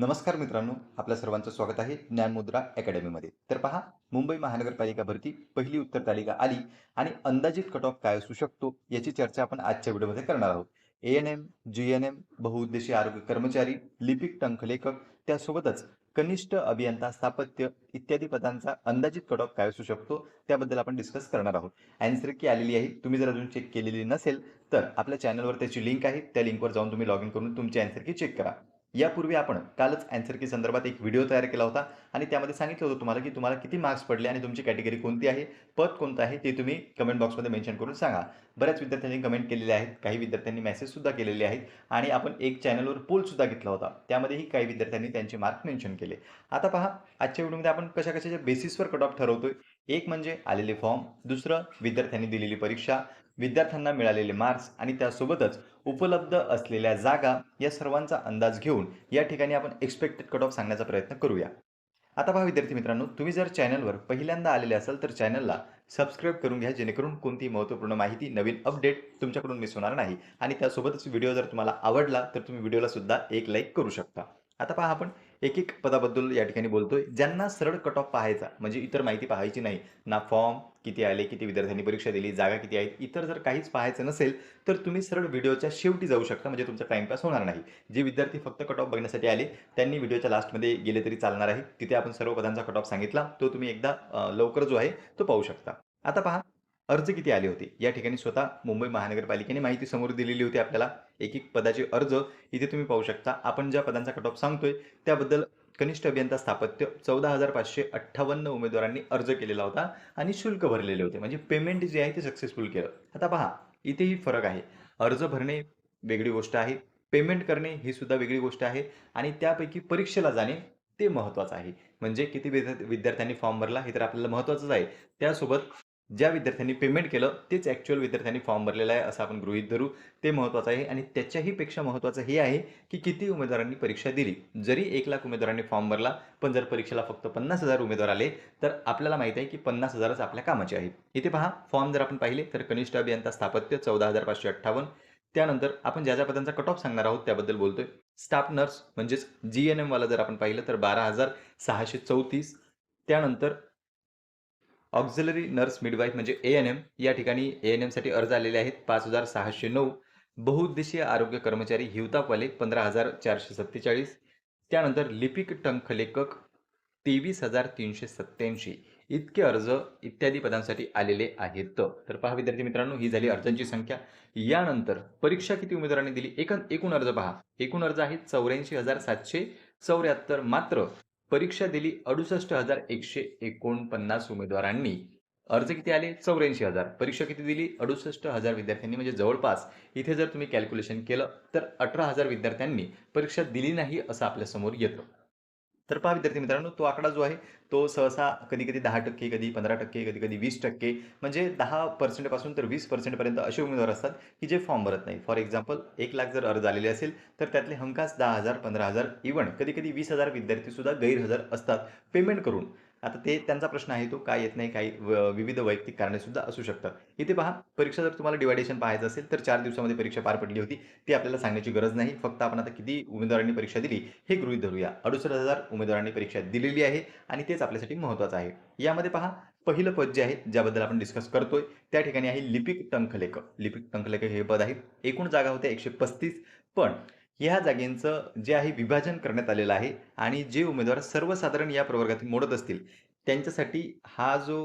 नमस्कार मित्रांनो आपल्या सर्वांचं स्वागत आहे ज्ञानमुद्रा अकॅडमीमध्ये. तर पहा मुंबई महानगरपालिका भरती पहिली उत्तर तालिका आली आणि अंदाजित कट ऑफ काय असू शकतो याची चर्चा आपण आजच्या व्हिडिओमध्ये करणार आहोत. A N M G N M बहुउद्देशीय आरोग्य कर्मचारी लिपिक टंकलेखक त्यासोबतच कनिष्ठ अभियंता स्थापत्य इत्यादी पदांचा अंदाजित कट ऑफ काय असू शकतो त्याबद्दल आपण डिस्कस करणार आहोत. अँसर की आलेली आहे तुम्ही जर अजून चेक केलेली नसेल तर आपल्या चॅनलवर त्याची लिंक आहे त्या लिंकवर जाऊन तुम्ही लॉग इन करून तुमची अँसर की चेक करा. यापूर्वी आपण कालच अँसर की संदर्भात एक व्हिडिओ तयार केला होता आणि त्यामध्ये सांगितलं होतं तुम्हाला की तुम्हाला किती मार्क्स पडले आणि तुमची कॅटेगरी कोणती आहे पद कोणतं आहे ते तुम्ही कमेंट बॉक्समध्ये मेन्शन करून सांगा. बऱ्याच विद्यार्थ्यांनी कमेंट केलेले आहेत काही विद्यार्थ्यांनी मेसेजसुद्धा केलेले आहेत आणि आपण एक चॅनलवर पोलसुद्धा घेतला होता. त्यामध्येही काही विद्यार्थ्यांनी त्यांचे मार्क मेन्शन केले. आता पहा आजच्या व्हिडिओमध्ये आपण कशा कशाच्या बेसिसवर कट ऑफ ठरवतोय? एक म्हणजे आलेले फॉर्म दुसरं विद्यार्थ्यांनी दिलेली परीक्षा विद्यार्थ्यांना मिळालेले मार्क्स आणि त्यासोबतच उपलब्ध असलेल्या जागा या सर्वांचा अंदाज घेऊन या ठिकाणी आपण एक्सपेक्टेड कट ऑफ सांगण्याचा प्रयत्न करूया. आता पहा विद्यार्थी मित्रांनो तुम्ही जर चॅनलवर पहिल्यांदा आलेले असाल तर चॅनलला सबस्क्राईब करून घ्या जेणेकरून कोणतीही महत्त्वपूर्ण माहिती नवीन अपडेट तुमच्याकडून मिस होणार नाही. आणि त्यासोबतच व्हिडिओ जर तुम्हाला आवडला तर तुम्ही व्हिडिओला सुद्धा एक लाईक करू शकता. आता पहा आपण एक एक पदाबद्दल या ठिकाणी बोलतोय. ज्यांना सरळ कट ऑफ पाहायचा म्हणजे इतर माहिती पाहायची नाही ना फॉर्म किती आले किती विद्यार्थ्यांनी परीक्षा दिली जागा किती आहेत इतर जर काहीच पाहायचं नसेल तर तुम्ही सरळ व्हिडिओच्या शेवटी जाऊ शकता म्हणजे तुमचा टाइमपास होणार नाही. जे विद्यार्थी फक्त कट ऑफ बघण्यासाठी आले त्यांनी व्हिडिओच्या लास्टमध्ये गेले तरी चालणार आहे. तिथे आपण सर्व पदांचा कट ऑफ सांगितला तो तुम्ही एकदा लवकर जो आहे तो पाहू शकता. आता पहा अर्ज किती आले होते? या ठिकाणी स्वतः मुंबई महानगरपालिकेने माहिती समोर दिलेली होती. आपल्याला एक एक पदाचे अर्ज इथे तुम्ही पाहू शकता. आपण ज्या पदांचा कट ऑफ सांगतोय त्याबद्दल कनिष्ठ अभियंता स्थापत्य चौदा हजार पाचशे अठ्ठावन्न उमेदवारांनी अर्ज केलेला होता आणि शुल्क भरलेले होते. म्हणजे पेमेंट जे आहे ते सक्सेसफुल केलं. आता पहा इथेही फरक आहे. अर्ज भरणे वेगळी गोष्ट आहे. पेमेंट करणे ही सुद्धा वेगळी गोष्ट आहे. आणि त्यापैकी परीक्षेला जाणे ते महत्त्वाचं आहे. म्हणजे किती विद्या- विद्यार्थ्यांनी फॉर्म भरला हे तर आपल्याला महत्त्वाचंच आहे. त्यासोबत ज्या विद्यार्थ्यांनी पेमेंट केलं तेच ॲक्च्युअल विद्यार्थ्यांनी फॉर्म भरलेला आहे असं आपण गृहीत धरू. ते महत्त्वाचं आहे आणि त्याच्याही पेक्षा महत्त्वाचं हे आहे की किती उमेदवारांनी परीक्षा दिली. जरी एक लाख उमेदवारांनी फॉर्म भरला पण जर परीक्षेला फक्त पन्नास हजार उमेदवार आले तर आपल्याला माहीत आहे की पन्नास हजारच आपल्या कामाचे आहेत. इथे पहा फॉर्म जर आपण पाहिले तर कनिष्ठ अभियंता स्थापत्य चौदा हजार पाचशे अठ्ठावन्न. त्यानंतर आपण ज्या ज्या पदांचा कट ऑफ सांगणार आहोत त्याबद्दल बोलतोय. स्टाफ नर्स म्हणजेच जी एन एमवाला जर आपण पाहिलं तर बारा हजार सहाशे चौतीस. त्यानंतर ऑक्झिलरी नर्स मिडवाईफ म्हणजे ए एन एम या ठिकाणी ए एन एमसाठी अर्ज आलेले आहेत पाच हजार सहाशे नऊ. बहुउद्देशीय आरोग्य कर्मचारी हिवतापवाले पंधरा हजार चारशे सत्तेचाळीस. त्यानंतर लिपिक टंखलेखक तेवीस हजार तीनशे सत्त्याऐंशी. इतके अर्ज इत्यादी पदांसाठी आलेले आहेत. तर पहा विद्यार्थी मित्रांनो ही झाली अर्जांची संख्या. यानंतर परीक्षा किती उमेदवारांनी दिली? एक एकूण अर्ज पहा. एकूण अर्ज आहेत चौऱ्याऐंशी हजार सातशे चौऱ्याहत्तर. मात्र परीक्षा दिली अडुसष्ट हजार एकशे एकोणपन्नास उमेदवारांनी. अर्ज किती आले? चौऱ्याऐंशी हजार. परीक्षा किती दिली? अडुसष्ट हजार विद्यार्थ्यांनी म्हणजे जवळपास. इथे जर तुम्ही कॅल्क्युलेशन केलं तर अठरा हजार विद्यार्थ्यांनी परीक्षा दिली नाही असं आपल्यासमोर येतं. तर पहा विद्यार्थी मित्रांनो तो आकडा जो आहे तो सहसा कधी कधी दहा टक्के कधी पंधरा टक्के कधी कधी वीस टक्के म्हणजे दहा पर्सेंटपासून तर वीस पर्सेंटपर्यंत असे उमेदवार असतात की जे फॉर्म भरत नाही. फॉर एक्झाम्पल एक लाख जर अर्ज आलेले असेल तर त्यातले हमखास दहा हजार पंधरा हजार इव्हन कधी कधी वीस हजार विद्यार्थीसुद्धा गैरहजर असतात. पेमेंट करून. आता ते त्यांचा प्रश्न आहे तो काय येत नाही काही व- विविध वैयक्तिक कारणे सुद्धा असू शकतात. इथे पहा परीक्षा जर तुम्हाला डिवायडेशन पाहायचं असेल तर चार दिवसामध्ये परीक्षा पार पडली होती ती आपल्याला सांगण्याची गरज नाही. फक्त आपण आता किती उमेदवारांनी परीक्षा दिली हे गृहीत धरूया. अडुसष्ट हजार उमेदवारांनी परीक्षा दिलेली आहे आणि तेच आपल्यासाठी महत्त्वाचं आहे. यामध्ये पहा पहिलं पद जे आहे ज्याबद्दल आपण डिस्कस करतोय त्या ठिकाणी आहे लिपिक टंकलेखक. लिपिक टंकलेखक हे पद आहे एकूण जागा होत्या एकशे पस्तीस पण ह्या जागेंचं जे आहे विभाजन करण्यात आलेलं आहे आणि जे उमेदवार सर्वसाधारण या प्रवर्गातील मोडत असतील त्यांच्यासाठी हा जो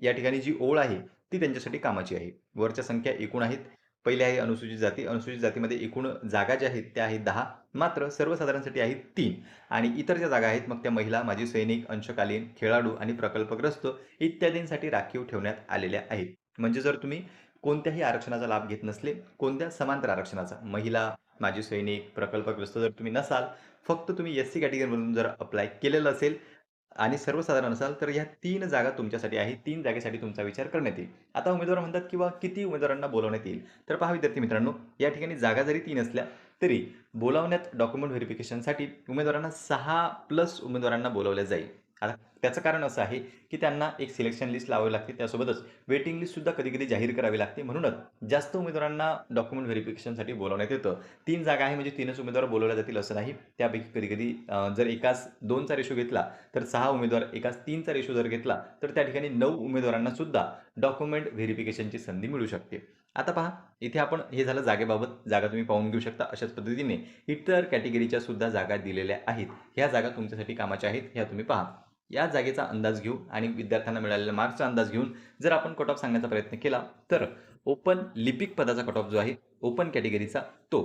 या ठिकाणी जी ओळ आहे ती त्यांच्यासाठी कामाची आहे. वरच्या संख्या एकूण आहेत. पहिले आहे अनुसूचित जाती. अनुसूचित जातीमध्ये एकूण जागा ज्या आहेत त्या आहेत दहा. मात्र सर्वसाधारणसाठी आहेत तीन. आणि इतर ज्या जागा आहेत मग त्या महिला माजी सैनिक अंशकालीन खेळाडू आणि प्रकल्पग्रस्त इत्यादींसाठी राखीव ठेवण्यात आलेल्या आहेत. म्हणजे जर तुम्ही कोणत्याही आरक्षणाचा लाभ घेत नसले कोणत्या समांतर आरक्षणाचा महिला माजी सैनिक प्रकल्पग्रस्त जर तुम्ही नसाल फक्त तुम्ही एस सी कॅटेगरीमधून जर अप्लाय केलेलं असेल आणि सर्वसाधारण असाल तर ह्या तीन जागा तुमच्यासाठी आहे. तीन जागेसाठी तुमचा विचार करण्यात येईल. आता उमेदवार म्हणतात किंवा किती उमेदवारांना बोलवण्यात येईल? तर पहा विद्यार्थी मित्रांनो या ठिकाणी जागा जरी तीन असल्या तरी बोलावण्यात डॉक्युमेंट व्हेरिफिकेशनसाठी उमेदवारांना सहा प्लस उमेदवारांना बोलवल्या जाईल. आता त्याचं कारण असं आहे की त्यांना एक सिलेक्शन लिस्ट लावावी लागते त्यासोबतच वेटिंग लिस्टसुद्धा कधी कधी जाहीर करावी लागते. म्हणूनच जास्त उमेदवारांना डॉक्युमेंट व्हेरिफिकेशनसाठी बोलावण्यात येतं. तीन जागा आहे म्हणजे तीनच उमेदवार बोलवल्या जातील असं नाही. त्यापैकी कधी कधी जर एकाच दोनचा रेशो घेतला तर सहा उमेदवार एकाच तीनचा रेशो जर घेतला तर त्या ठिकाणी नऊ उमेदवारांना सुद्धा डॉक्युमेंट व्हेरिफिकेशनची संधी मिळू शकते. आता पहा इथे आपण हे झालं जागेबाबत. जागा तुम्ही पाहून घेऊ शकता अशाच पद्धतीने. इतर कॅटेगरीच्या सुद्धा जागा दिलेल्या आहेत. ह्या जागा तुमच्यासाठी कामाच्या आहेत ह्या तुम्ही पहा. या जागेचा अंदाज घेऊ आणि विद्यार्थ्यांना मिळालेल्या मार्क्सचा अंदाज घेऊन जर आपण कट ऑफ सांगण्याचा प्रयत्न केला तर ओपन लिपिक पदाचा कट ऑफ जो आहे ओपन कॅटेगरीचा तो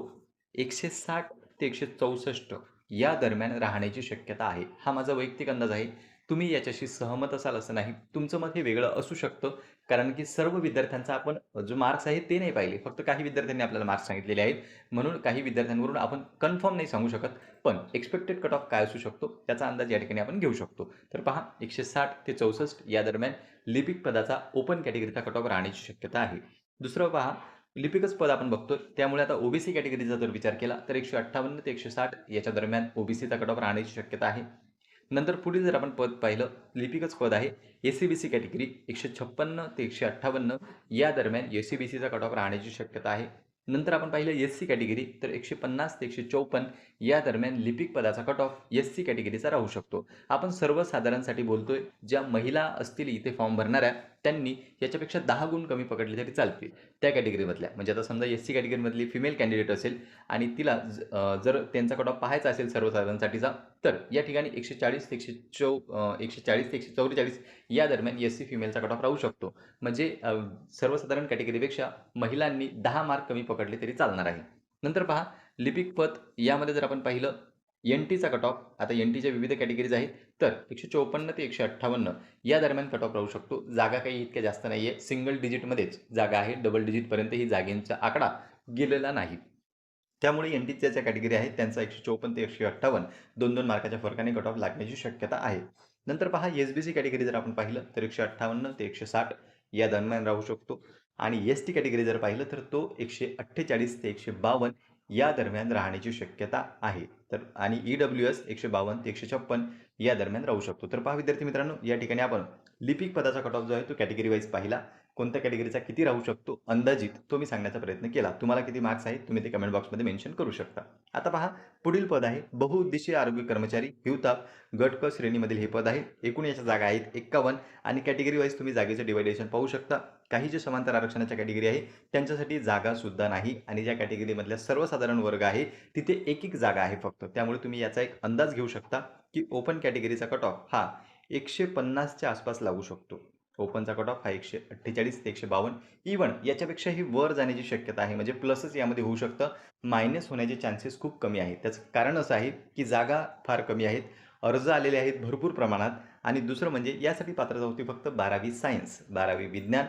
एकशे साठ ते एकशे चौसष्ट या दरम्यान राहण्याची शक्यता आहे. हा माझा वैयक्तिक अंदाज आहे. तुम्ही याच्याशी सहमत असाल असं नाही. तुमचं मत हे वेगळं असू शकतं. कारण की सर्व विद्यार्थ्यांचा आपण जो मार्क्स आहे ते नाही पाहिले. फक्त काही विद्यार्थ्यांनी आपल्याला मार्क्स सांगितलेले आहेत. म्हणून काही विद्यार्थ्यांवरून आपण कन्फर्म नाही सांगू शकत. पण एक्सपेक्टेड कट ऑफ काय असू शकतो? त्याचा अंदाज या ठिकाणी आपण घेऊ शकतो. तर पहा एकशे साठ ते चौसष्ट या दरम्यान लिपिक पदाचा ओपन कॅटेगरीचा कट ऑफ राहण्याची शक्यता आहे. दुसरं पहा लिपिकच पद आपण बघतो. त्यामुळे आता ओबीसी कॅटेगरीचा जर विचार केला तर एकशे अठ्ठावन्न ते एकशे साठ याच्या दरम्यान ओबीसीचा कट ऑफ राहण्याची शक्यता आहे. नंतर पुढील जर आपण पद पाहिलं लिपिकच पद आहे. A C B C category एकशे छप्पन्न ते एकशे अठ्ठावन्न या दरम्यान एस सी बी सीचा कट ऑफ राहण्याची शक्यता आहे. नंतर आपण पाहिलं एस सी कॅटेगरी तर एकशे पन्नास ते एकशे चौपन्न या दरम्यान लिपिक पदाचा कट ऑफ एस सी कॅटेगरीचा राहू शकतो. आपण सर्वसाधारणसाठी बोलतोय ज्या महिला असतील इथे फॉर्म भरणाऱ्या त्यांनी याच्यापेक्षा दहा गुण कमी पकडले तरी चालतील त्या कॅटेगरीमधल्या. म्हणजे आता समजा एस सी कॅटेगरीमधली फिमेल कॅन्डिडेट असेल आणि तिला जर त्यांचा कटॉप पाहायचा असेल सर्वसाधारणसाठीचा तर या ठिकाणी एकशे चाळीस ते एकशे चौ एकशे चाळीस ते एकशे चौवेचाळीस या दरम्यान एस सी फिमेलचा कट ऑफ राहू शकतो. म्हणजे सर्वसाधारण कॅटेगरीपेक्षा महिलांनी दहा मार्क कमी पकडले तरी चालणार आहे. नंतर पहा लिपिक पथ यामध्ये जर आपण पाहिलं एन टीचा कट ऑफ आता एन टीच्या विविध कॅटेगरीज आहेत. तर एकशे चौपन्न ते एकशे अठ्ठावन्न या दरम्यान कट ऑफ राहू शकतो. जागा काही इतक्या जास्त नाही आहे सिंगल डिजिटमध्येच जागा आहे. डबल डिजिटपर्यंत ही जागेंचा आकडा गेलेला नाही. त्यामुळे एन टीच्या ज्या कॅटेगरी आहेत. त्यांचा एकशे चौपन्न ते एकशे अठ्ठावन्न दोन दोन मार्काच्या फरकाने कट ऑफ लागण्याची शक्यता आहे. नंतर पहा एस बी सी कॅटेगरी जर आपण पाहिलं तर एकशे अठ्ठावन्न ते एकशे साठ या दरम्यान राहू शकतो. आणि एस टी कॅटेगरी जर पाहिलं तर तो एकशे अठ्ठेचाळीस ते एकशे बावन्न या दरम्यान राहण्याची शक्यता आहे. तर आणि ई डब्ल्यू एस एकशे बावन्न ते एकशे छप्पन या दरम्यान राहू शकतो. तर पहा विद्यार्थी मित्रांनो या ठिकाणी आपण लिपिक पदाचा कट ऑफ जो आहे तो कॅटेगरी वाईज पाहिला. कोणत्या कॅटेगरीचा किती राहू शकतो? अंदाजित तो मी सांगण्याचा प्रयत्न केला. तुम्हाला किती मार्क्स आहेत? तुम्ही ते कमेंट बॉक्समध्ये मेन्शन करू शकता. आता पहा पुढील पद आहे बहुउद्देशीय आरोग्य कर्मचारी हिवताप गट क श्रेणीमधील हे पद आहे. एकूण याच्या जागा आहेत एक्कावन्न आणि कॅटेगरी वाईज तुम्ही जागेचं डिवायडेशन पाहू शकता. काही जे समांतर आरक्षणाच्या कॅटेगरी आहे त्यांच्यासाठी जागा सुद्धा नाही आणि ज्या कॅटेगरीमधल्या सर्वसाधारण वर्ग आहे तिथे एक एक जागा आहे फक्त. त्यामुळे तुम्ही याचा एक अंदाज घेऊ शकता की ओपन कॅटेगरीचा कट ऑफ हा एकशे पन्नासच्या आसपास लागू शकतो. ओपनचा कट ऑफ हा एकशे अठ्ठेचाळीस ते एकशे बावन्न. इवन याच्यापेक्षाही वर जाण्याची शक्यता आहे. म्हणजे प्लसच यामध्ये होऊ शकतं. मायनस होण्याचे चान्सेस खूप कमी आहेत. त्याचं कारण असं आहे की जागा फार कमी आहेत. अर्ज आलेले आहेत भरपूर प्रमाणात. आणि दुसरं म्हणजे यासाठी पात्रता होती फक्त बारावी सायन्स बारावी विज्ञान.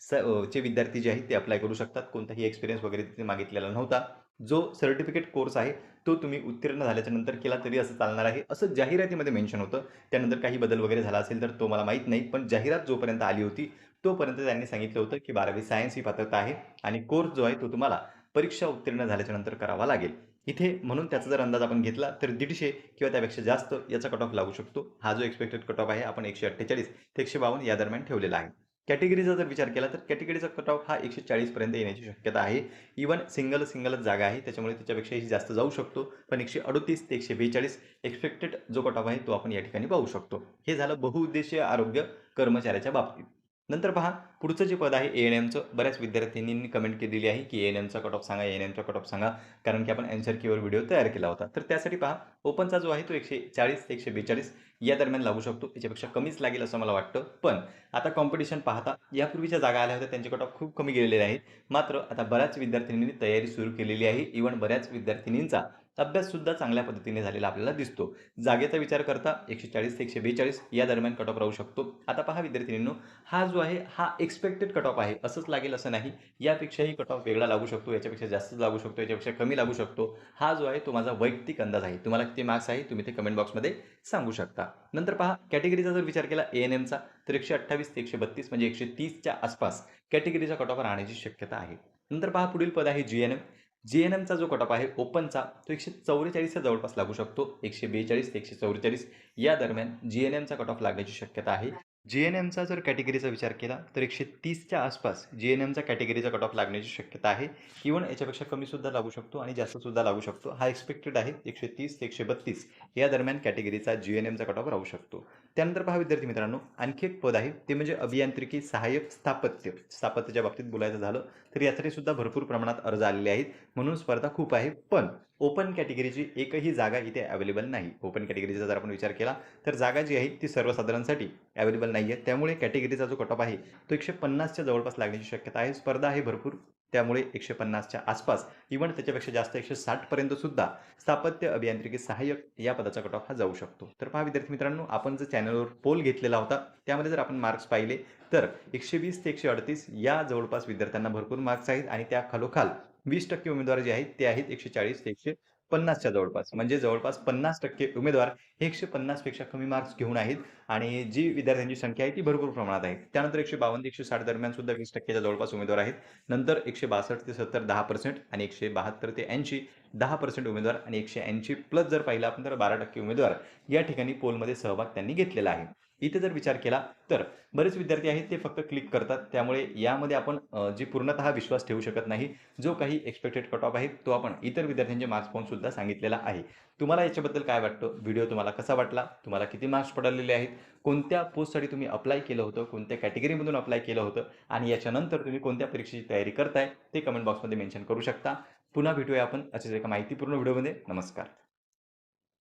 स चे विद्यार्थी जे आहेत ते अप्लाय करू शकतात. कोणताही एक्सपिरियन्स वगैरे तिथे मागितलेला नव्हता. जो सर्टिफिकेट कोर्स आहे तो तुम्ही उत्तीर्ण झाल्याच्यानंतर केला तरी असं चालणार आहे. असं जाहिरातीमध्ये मेन्शन होतं. त्यानंतर काही बदल वगैरे झाला असेल तर तो मला माहीत नाही. पण जाहिरात जोपर्यंत आली होती तोपर्यंत त्यांनी सांगितलं होतं की बारावी सायन्स ही पात्रता आहे आणि कोर्स जो आहे तो तुम्हाला परीक्षा उत्तीर्ण झाल्याच्यानंतर करावा लागेल. इथे म्हणून त्याचा जर अंदाज आपण घेतला तर दीडशे किंवा त्यापेक्षा जास्त याचा कट ऑफ लागू शकतो. हा जो एक्सपेक्टेड कट ऑफ आहे आपण एकशे अठ्ठेचाळीस ते एकशे बावन्न या दरम्यान ठेवलेला आहे. कॅटेगरीचा जर विचार केला तर कॅटेगरीचा कट ऑफ हा एकशे चाळीसपर्यंत येण्याची शक्यता आहे. इवन सिंगल सिंगलच जागा आहे त्याच्यामुळे त्याच्यापेक्षाही जास्त जाऊ शकतो. पण एकशे अडतीस ते एकशे बेचाळीस एक्सपेक्टेड जो कट ऑफ आहे तो आपण या ठिकाणी पाहू शकतो. हे झालं बहुउद्देशीय आरोग्य कर्मचाऱ्याच्या बाबतीत. नंतर पहा पुढचं जे पद आहे ए एन एमचं बऱ्याच विद्यार्थ्यांनी कमेंट केलेली आहे की ए एन एमचा कट ऑफ सांगा ए एन एमचा कट ऑफ सांगा कारण की आपण अँसर कीवर व्हिडिओ तयार केला होता. तर त्यासाठी पहा ओपनचा जो आहे तो एकशे चाळीस ते एकशे बेचाळीस या दरम्यान लागू शकतो. त्याच्यापेक्षा कमीच लागेल असं मला वाटतं. पण आता कॉम्पिटिशन पाहता यापूर्वीच्या जागा आल्या होत्या त्यांचे कट ऑफ खूप कमी गेलेले आहेत. मात्र आता बऱ्याच विद्यार्थिनींनी तयारी सुरू केलेली आहे. इव्हन बऱ्याच विद्यार्थिनींचा अभ्याससुद्धा चांगल्या पद्धतीने झालेला आपल्याला दिसतो. जागेचा विचार करता एकशे चाळीस ते एकशे बेचाळीस या दरम्यान कट ऑफ राहू शकतो. आता पहा विद्यार्थिनींनो हा जो आहे हा एक्सपेक्टेड कट ऑफ आहे. असंच लागेल असं नाही. यापेक्षाही कट ऑफ वेगळा लागू शकतो याच्यापेक्षा जास्त लागू शकतो याच्यापेक्षा कमी लागू शकतो. हा जो आहे तो माझा वैयक्तिक अंदाज आहे. तुम्हाला किती मार्क्स आहे तुम्ही ते कमेंट बॉक्समध्ये सांगू शकता. नंतर पहा कॅटेगरीचा जर विचार केला ए एन एमचा तर एकशे अठ्ठावीस ते एकशे बत्तीस म्हणजे एकशे तीसच्या आसपास कॅटेगरीचा कट ऑफ राहण्याची शक्यता आहे. नंतर पहा पुढील पद आहे G N M G N एमचा जो कटॉप आहे ओपनचा तो एकशे चौवेचाळीसच्या जवळपास लागू शकतो. एकशे बेचाळीस ते एकशे चौवेचाळीस या दरम्यान जी एन एमचा कटॉफ लागण्याची शक्यता आहे. जी एन एमचा जर कॅटेगरीचा विचार केला तर एकशे तीसच्या आसपास जी एन एमचा कॅटेगरीचा कट ऑफ लागण्याची शक्यता आहे. इव्हन याच्यापेक्षा कमीसुद्धा लागू शकतो आणि जास्तसुद्धा लागू शकतो. हा एक्सपेक्टेड आहे एकशे तीस ते एकशे बत्तीस या दरम्यान कॅटेगरीचा जी एन एमचा कट ऑफ राहू शकतो. त्यानंतर पहा विद्यार्थी मित्रांनो आणखी एक पद आहे ते म्हणजे अभियांत्रिकी सहाय्यक स्थापत्य. स्थापत्याच्या बाबतीत बोलायचं झालं तर यासाठी सुद्धा भरपूर प्रमाणात अर्ज आलेले आहेत म्हणून स्पर्धा खूप आहे पण ओपन कॅटेगरीची एकही जागा इथे अवेलेबल नाही. ओपन कॅटेगरीचा जर आपण विचार केला तर जागा जी आहे ती सर्वसाधारणसाठी अवेलेबल नाही आहे त्यामुळे कॅटेगरीचा जो कट ऑफ आहे तो एकशे पन्नासच्या जवळपास लागण्याची शक्यता आहे. स्पर्धा आहे भरपूर. त्यामुळे एकशे पन्नासच्या आसपास इव्हन त्याच्यापेक्षा जास्त एकशे साठपर्यंत सुद्धा स्थापत्य अभियांत्रिकी सहाय्यक या पदाचा कट ऑफ हा जाऊ शकतो. तर पहा विद्यार्थी मित्रांनो आपण जर चॅनलवर पोल घेतलेला होता त्यामध्ये जर आपण मार्क्स पाहिले तर एकशे वीस ते एकशे अडतीस या जवळपास विद्यार्थ्यांना भरपूर मार्क्स आहेत आणि त्या खालोखाल वीस टक्के उमेदवार जे आहेत ते आहेत एकशे चाळीस ते एकशे पन्नासच्या जवळपास म्हणजे जवळपास पन्नास टक्के उमेदवार हे एकशे पन्नासपेक्षा कमी मार्क्स घेऊन आहेत. आणि जी विद्यार्थ्यांची संख्या आहे ती भरपूर प्रमाणात आहे. त्यानंतर एकशे बावन्न एकशे साठ दरम्यान सुद्धा वीस टक्क्याच्या जवळपास उमेदवार आहेत. नंतर एकशे बासष्ट ते सत्तर दहा पर्सेंट आणि एकशे बहात्तर ते ऐंशी दहा पर्सेंट उमेदवार आणि एकशे ऐंशी प्लस जर पाहिलं आपण तर बारा टक्के उमेदवार या ठिकाणी पोलमध्ये सहभाग त्यांनी घेतलेला आहे. इथे जर विचार केला तर बरेच विद्यार्थी आहेत ते फक्त क्लिक करतात. त्यामुळे यामध्ये आपण जी पूर्णतः विश्वास ठेवू शकत नाही जो काही एक्सपेक्टेड कट ऑफ आहे तो आपण इतर विद्यार्थ्यांचे मार्क्स पाहून सुद्धा सांगितलेला आहे. तुम्हाला याच्याबद्दल काय वाटतं? व्हिडिओ तुम्हाला कसा वाटला? तुम्हाला किती मार्क्स पडलेले आहेत? कोणत्या पोस्टसाठी तुम्ही अप्लाय केलं होतं? कोणत्या कॅटेगरीमधून अप्लाय केलं होतं? आणि याच्यानंतर तुम्ही कोणत्या परीक्षेची तयारी करताय? ते कमेंट बॉक्समध्ये मेन्शन करू शकता. पुन्हा भेटूया आपण असेच एका माहितीपूर्ण व्हिडिओमध्ये नमस्कार.